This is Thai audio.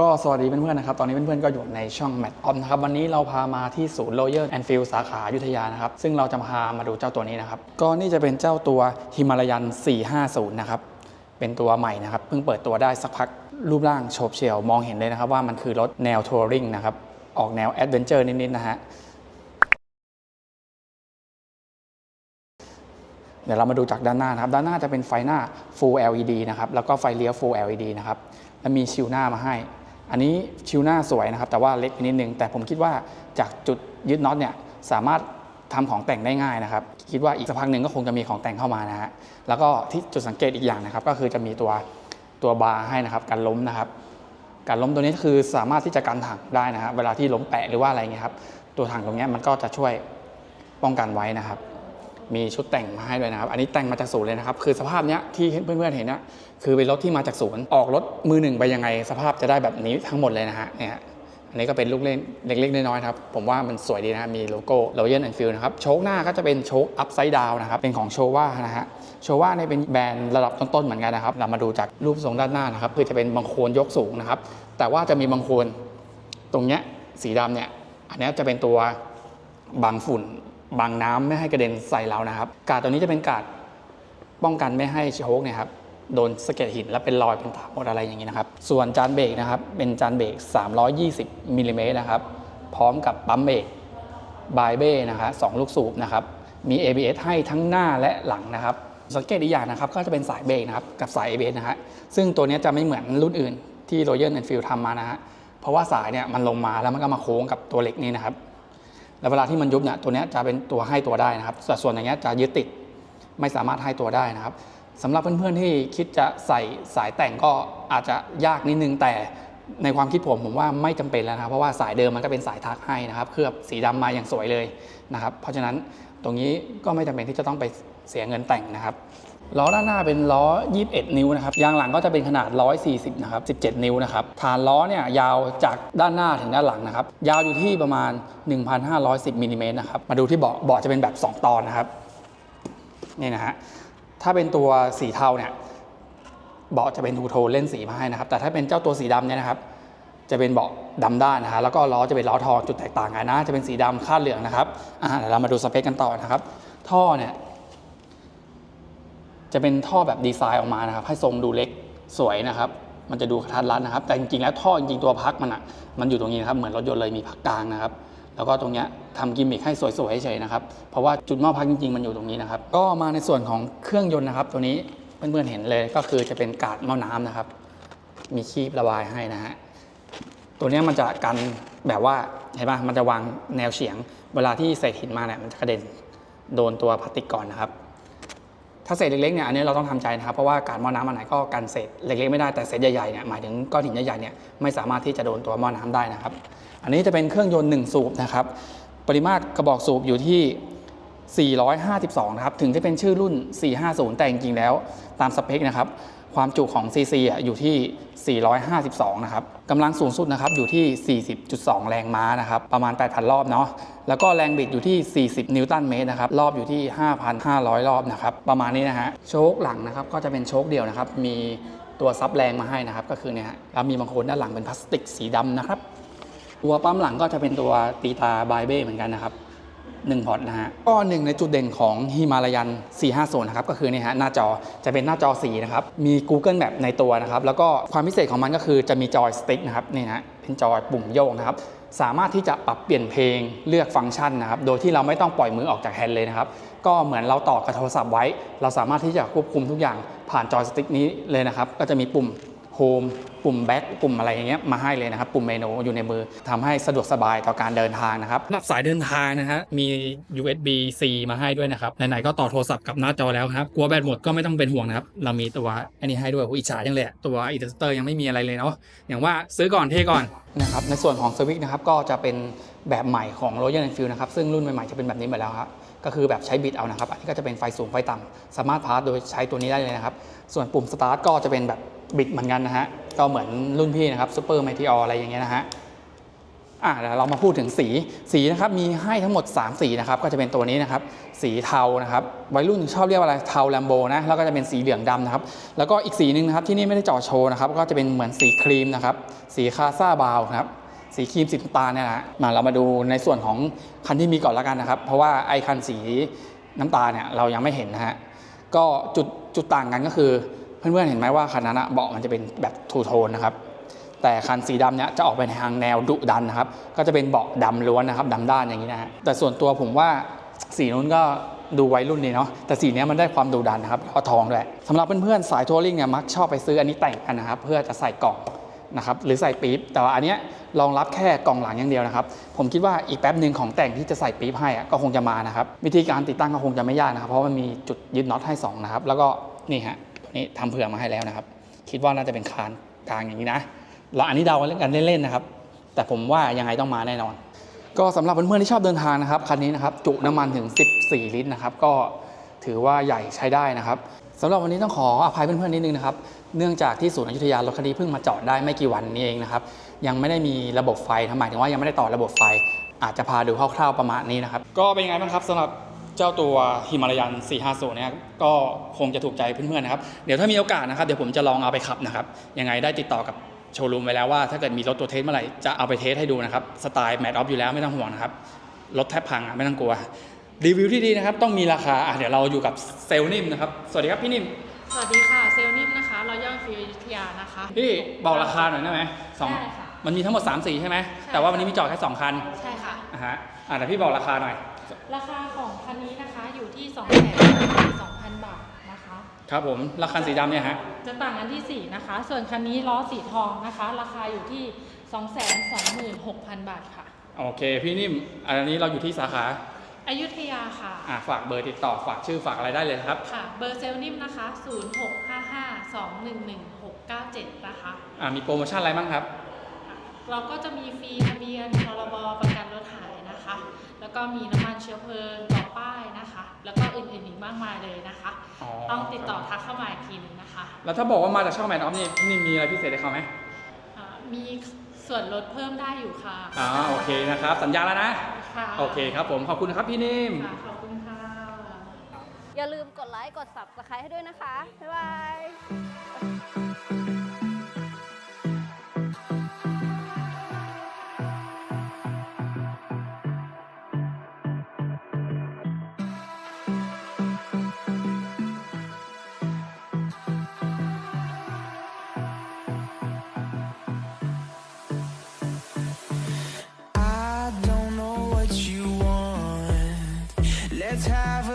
ก็สวัสดีเพื่อนๆนะครับ ตอนนี้เพื่อนๆก็อยู่ในช่อง m a t ออมนะครับ วันนี้เราพามาที่ศูนย์ Royal Enfield สาขายุธยานะครับ ซึ่งเราจะพามาดูเจ้าตัวนี้นะครับ ก็นี่จะเป็นเจ้าตัวฮิมาลายัน 450 นะครับ เป็นตัวใหม่นะครับ เพิ่งเปิดตัวได้สักพัก รูปร่างโฉบเฉี่ยว มองเห็นเลยนะครับว่ามันคือรถแนวทัวริงนะครับ ออกแนวแอดเวนเจอร์นิดๆนะฮะ เดี๋ยวเรามาดูจากด้านหน้านะครับ ด้านหน้าจะเป็นไฟหน้า Full LED นะครับ แล้วก็ไฟเลี้ยว Full LED นะครับแล้วมีชิวหน้ามาให้ อันนี้ชิวหน้าสวยนะครับ แต่ว่าเล็กไปนิดนึง แต่ผมคิดว่าจากจุดยึดน็อตเนี่ยสามารถทำของแต่งได้ง่ายนะครับ คิดว่าอีกสักพักหนึ่งก็คงจะมีของแต่งเข้ามานะฮะแล้วก็ที่จุดสังเกตอีกอย่างนะครับ ก็คือจะมีตัวตัวบาร์ให้นะครับกันล้มนะครับการล้มตัวนี้คือสามารถที่จะกันถังได้นะครับเวลาที่ล้มแปะหรือว่าอะไรเงี้ยครับตัวถังตรงเนี้ยมันก็จะช่วยป้องกันไว้นะครับ มีชุดแต่งมาให้ด้วยนะครับ อันนี้แต่งมาจากศูนย์เลยนะครับ คือสภาพเนี้ยที่เพื่อนๆเห็นเนี่ยคือเป็นรถที่มาจากศูนย์ออกรถมือหนึ่งไปยังไง สภาพจะได้แบบนี้ทั้งหมดเลยนะฮะเนี่ยอันนี้ก็เป็นลูกเล่นเล็กๆน้อยๆครับ ผมว่ามันสวยดีนะครับมีโลโก้ Royal Enfield นะครับโชคหน้าก็จะเป็นโชค upside down นะครับ เป็นของโชว่านะฮะโชว่าเนี่ยเป็นแบรนด์ระดับต้นๆเหมือนกันนะครับ เรามาดูจากรูปทรงด้านหน้านะครับคือจะเป็นบางโคลนยกสูงนะครับ แต่ว่าจะมีบางโคลนตรงเนี้ยสีดำเนี่ยอันนี้จะเป็นตัวบังฝุ่น บังน้ำไม่ให้กระเด็นใส่เรานะครับ กาดตัวนี้จะเป็นกาดป้องกันไม่ให้โชคเนี่ยครับโดนสะเก็ดหินแล้วเป็นรอยเป็นถาหมดอะไรอย่างนี้นะครับ ส่วนจานเบรกนะครับ เป็นจานเบรก 320มิลลิเมตรนะครับ พร้อมกับปั๊มเบรกบายเบ้นะครับสองลูกสูบนะครับ มี ABS ให้ทั้งหน้าและหลังนะครับ สังเกตอีกอย่างนะครับ ก็จะเป็นสายเบรกนะครับกับสาย ABS นะฮะ ซึ่งตัวนี้จะไม่เหมือนรุ่นอื่นที่ Royal Enfield ทำมานะฮะ เพราะว่าสายเนี่ยมันลงมาแล้วมันก็มาโค้งกับตัวเหล็กนี้นะครับ แล้วเวลาที่มันยุบเนี่ยตัวนี้จะเป็นตัวให้ตัวได้นะครับแต่ส่วนอย่างเงี้ยจะยึดติดไม่สามารถให้ตัวได้นะครับสำหรับเพื่อนๆที่คิดจะใส่สายแต่งก็อาจจะยากนิดนึงแต่ ในความคิดผมผมว่าไม่จำเป็นแล้วนะครับเพราะว่าสายเดิมมันก็เป็นสายทักให้นะครับเคลือบสีดำมาอย่างสวยเลยนะครับ เพราะฉะนั้นตรงนี้ก็ไม่จำเป็นที่จะต้องไปเสียเงินแต่งนะครับล้อด้านหน้าเป็นล้อ 21 นิ้วนะครับ ยางหลังก็จะเป็นขนาด 140 นะครับ 17 นิ้วนะครับ ฐานล้อเนี่ยยาวจากด้านหน้าถึงด้านหลังนะครับ ยาวอยู่ที่ประมาณ 1,510มิลลิเมตรนะครับ มาดูที่เบาะ เบาะจะเป็นแบบ 2 ตอนนะครับ นี่นะฮะ ถ้าเป็นตัวสีเทาเนี่ย เบาะจะเป็นทูโทนเล่นสีมาให้นะครับ แต่ถ้าเป็นเจ้าตัวสีดำเนี่ยนะครับ จะเป็นเบาะดำด้านนะฮะแล้วก็ล้อจะเป็นล้อทองจุดแตกต่างกันนะ จะเป็นสีดำคาดเหลืองนะครับอ่าเดี๋ยวเรามาดูสเปคกันต่อนะครับ ท่อเนี่ยจะเป็นท่อแบบดีไซน์ออกมานะครับ ให้ทรงดูเล็กสวยนะครับ มันจะดูทัดรัดนะครับ แต่จริงๆแล้วท่อจริงๆตัวพักมันอะมันอยู่ตรงนี้นะครับเหมือนรถยนต์เลยมีพักกลางนะครับแล้วก็ตรงเนี้ยทำกิมมิคให้สวยๆเฉยๆนะครับ เพราะว่าจุดหม้อพักจริงๆ มันอยู่ตรงนี้นะครับ ก็มาในส่วนของเครื่องยนต์นะครับ ตัวนี้ เพื่อนๆเห็นเลยก็คือจะเป็นกาดหม้อน้ำนะครับ มีคีบระบายให้นะฮะตัวนี้มันจะกันแบบว่าเห็นป่ะมันจะวางแนวเฉียง เวลาที่เศษหินมาเนี่ยมันจะกระเด็นโดนตัวพลาสติกก่อนนะครับ ถ้าเศษเล็กๆเนี่ยอันนี้เราต้องทำใจนะครับ เพราะว่าการหม้อน้ำอันไหนก็กันเศษเล็กๆไม่ได้แต่เศษใหญ่ๆเนี่ยหมายถึงก้อนหินใหญ่ๆเนี่ยไม่สามารถที่จะโดนตัวหม้อน้ำได้นะครับ อันนี้จะเป็นเครื่องยนต์1สูบนะครับ ปริมาตรกระบอกสูบอยู่ที่ 452นะครับถึงจะเป็นชื่อรุ่น 450 แต่จริงๆแล้วตามสเปคนะครับความจุของ CC อะอยู่ที่ 452 นะครับกำลังสูงสุดนะครับอยู่ที่ 40.2 แรงม้านะครับ ประมาณ 8,000 รอบเนาะ แล้วก็แรงบิดอยู่ที่ 40 นิวตันเมตรนะครับ รอบอยู่ที่ 5,500 รอบนะครับ ประมาณนี้นะฮะ โชคหลังนะครับ ก็จะเป็นโชคเดียวนะครับ มีตัวซับแรงมาให้นะครับ ก็คือเนี่ยฮะแล้วมีบางโคนด้านหลังเป็นพลาสติกสีดำนะครับ ตัวปั๊มหลังก็จะเป็นตัวตีตาบายเบ้เหมือนกันนะครับ 1พอร์ตนะฮะก็หนึ่งในจุดเด่นของฮิมาลายัน 450 นะครับก็คือนี่ฮะหน้าจอจะเป็นหน้าจอสีนะครับมี Google Map ในตัวนะครับแล้วก็ความพิเศษของมันก็คือจะมีจอยสติ๊กนะครับนี่ฮะเป็นจอยปุ่มโยกนะครับสามารถที่จะปรับเปลี่ยนเพลงเลือกฟังก์ชันนะครับโดยที่เราไม่ต้องปล่อยมือออกจากแฮนด์เลยนะครับก็เหมือนเราต่อกับโทรศัพท์ไว้ เราสามารถที่จะควบคุมทุกอย่างผ่านจอยสติ๊กนี้เลยนะครับก็จะมีปุ่ม โฮมปุ่มแบ็คปุ่มอะไรอย่างเงี้ยมาให้เลยนะครับ ปุ่มเมนูอยู่ในมือทำให้สะดวกสบายต่อการเดินทางนะครับสำหรับสายเดินทางนะฮะมี USB C มาให้ด้วยนะครับไหนๆก็ต่อโทรศัพท์กับหน้าจอแล้วครับกลัวแบตหมดก็ไม่ต้องเป็นห่วงนะครับ เรามีตัวอันนี้ให้ด้วยโอ้อิจฉาจังเลยอะตัวอินเตอร์ยังไม่มีอะไรเลยเนาะอย่างว่าซื้อก่อนเทก่อนนะครับในส่วนของสวิตช์นะครับก็จะเป็นแบบใหม่ของ Royal Enfield นะครับซึ่งรุ่นใหม่ๆจะเป็นแบบนี้หมดแล้วครับก็คือแบบใช้บิดเอานะครับ อันนี้ก็จะเป็นไฟสูงไฟต่ำสามารถพาสโดยใช้ตัวนี้ได้เลยนะครับ ส่วนปุ่มสตาร์ทก็จะเป็นแบบ บิดเหมือนกันนะฮะ ก็เหมือนรุ่นพี่นะครับซูเปอร์เมทีอออะไรอย่างเงี้ยนะฮะอะเดี๋ยวเรามาพูดถึงสีสีนะครับมีให้ทั้งหมด 3 สีนะครับก็จะเป็นตัวนี้นะครับสีเทานะครับวัยรุ่นชอบเรียกว่าอะไรเทาแลมโบนะแล้วก็จะเป็นสีเหลืองดำนะครับแล้วก็อีกสีหนึ่งนะครับที่นี่ไม่ได้จาะโชว์นะครับก็จะเป็นเหมือนสีครีมนะครับสีคาซาบาวครับสีครีมสีน้ำตาลเนี่ยนะฮะมาเรามาดูในส่วนของคันที่มีก่อนล้วกันนะครับ เพราะว่าไอคันสีน้ำตาลเนี่ยเรายังไม่เห็นนะฮะก็จุดจุดต่างกันก็คือ เพื่อนๆเห็นไหมว่าคันนั้นอะเบาะมันจะเป็นแบบทูโทนนะครับแต่คันสีดำเนี่ยจะออกไปในทางแนวดุดันนะครับ ก็จะเป็นเบาะดำล้วนนะครับดำด้านอย่างนี้นะฮะแต่ส่วนตัวผมว่าสีนู้นก็ดูวัยรุ่นดีเนาะแต่สีเนี้ยมันได้ความดุดันนะครับแล้วทองด้วยสำหรับเพื่อนๆสายทัวริงเนี่ยมักชอบไปซื้ออันนี้แต่งกันนะครับ เพื่อจะใส่กล่องนะครับหรือใส่ปี๊บแต่ว่าอันเนี้ยรองรับแค่กล่องหลังอย่างเดียวนะครับ ผมคิดว่าอีกแป๊บหนึ่งของแต่งที่จะใส่ปี๊บให้อะก็คงจะมานะครับ วิธีการติดตั้งก็คงจะไม่ยากนะครับ เพราะมันมีจุดยึดน็อตให้สองนะครับแล้วก็นี่ฮะ นี้ทำเผื่อมาให้แล้วนะครับ คิดว่าน่าจะเป็นคานกลางอย่างนี้นะเราอันนี้เดากันเล่นๆนะครับ แต่ผมว่ายังไงต้องมาแน่นอน ก็สำหรับเพื่อนๆที่ชอบเดินทางนะครับคันนี้นะครับจุน้ำมันถึง 14 ลิตรนะครับ ก็ถือว่าใหญ่ใช้ได้นะครับสำหรับวันนี้ต้องขออภัยเพื่อนๆนิดนึงนะครับ เนื่องจากที่ศูนย์อยุธยารถคันนี้เพิ่งมาจอดได้ไม่กี่วันนี้เองนะครับ ยังไม่ได้มีระบบไฟทำหมายถึงว่ายังไม่ได้ต่อระบบไฟ อาจจะพาดูคร่าวๆประมาณนี้นะครับ ก็เป็นยังไงบ้างครับสำหรับ เจ้าตัวฮิมาลายัน 450เนี่ยก็คงจะถูกใจเพื่อนๆนะครับ เดี๋ยวถ้ามีโอกาสนะครับ เดี๋ยวผมจะลองเอาไปขับนะครับ ยังไงได้ติดต่อกับโชว์รูมไว้แล้วว่าถ้าเกิดมีรถตัวเทสเมื่อไหร่ จะเอาไปเทสให้ดูนะครับ สไตล์แมทออฟอยู่แล้วไม่ต้องห่วงนะครับ รถแทบพังอะไม่ต้องกลัว รีวิวที่ดีนะครับต้องมีราคาอะเดี๋ยวเราอยู่กับเซลล์นิ่มนะครับ สวัสดีครับพี่นิ่ม สวัสดีค่ะ เซลล์นิ่มนะคะรอย่อฟิวอยุธยานะคะ พี่บอกราคาหน่อยได้ไหมสองได้ค่ะมันมีทั้งหมด3สีใช่ไหมใช่แต่ว่าวันนี้มีจอดแค่สองคันใช่ค่ะ อะฮะอะแต่พี่บอกราคาหน่อย ราคาของคันนี้นะคะอยู่ที่2 2 0 0 0บาทนะคะ ครับผมราคาสีดำเนี่ยฮะ จะต่างกันที่4นะคะ ส่วนคันนี้ล้อสีทองนะคะ ราคาอยู่ที่226,000บาทค่ะ โอเค พี่นิ่ม อันนี้เราอยู่ที่สาขาอยุธยาค่ะ อะฝากเบอร์ติดต่อฝากชื่อฝากอะไรได้เลยนะครับ ค่ะ เบอร์เซลล์นิ่มนะคะ 0655211697 นะคะ อะมีโปรโมชั่นอะไรบ้างครับ เราก็จะมีฟรีทะเบียนพรบประกันรถหายนะคะแล้ว ก็มีน้ำมันเชื้อเพลิงต่อป้ายนะคะ แล้วก็อื่นๆอีกมากมายเลยนะคะ อ๋อต้องติดต่อทักเข้ามาอีกทีหนึงนะคะแล้วถ้าบอกว่ามาจากช่องแมนออฟนี่พี่นิ่มมีอะไรพิเศษให้เขาไหมอ่ามีส่วนลดเพิ่มได้อยู่ค่ะอ๋อโอเคนะครับ สัญญาแล้วนะ ค่ะโอเคครับผมขอบคุณนะครับพี่นิ่ม ค่ะขอบคุณค่ะ อย่าลืมกดไลค์ กด subscribe ให้ด้วยนะคะ บ๊ายบาย let's have a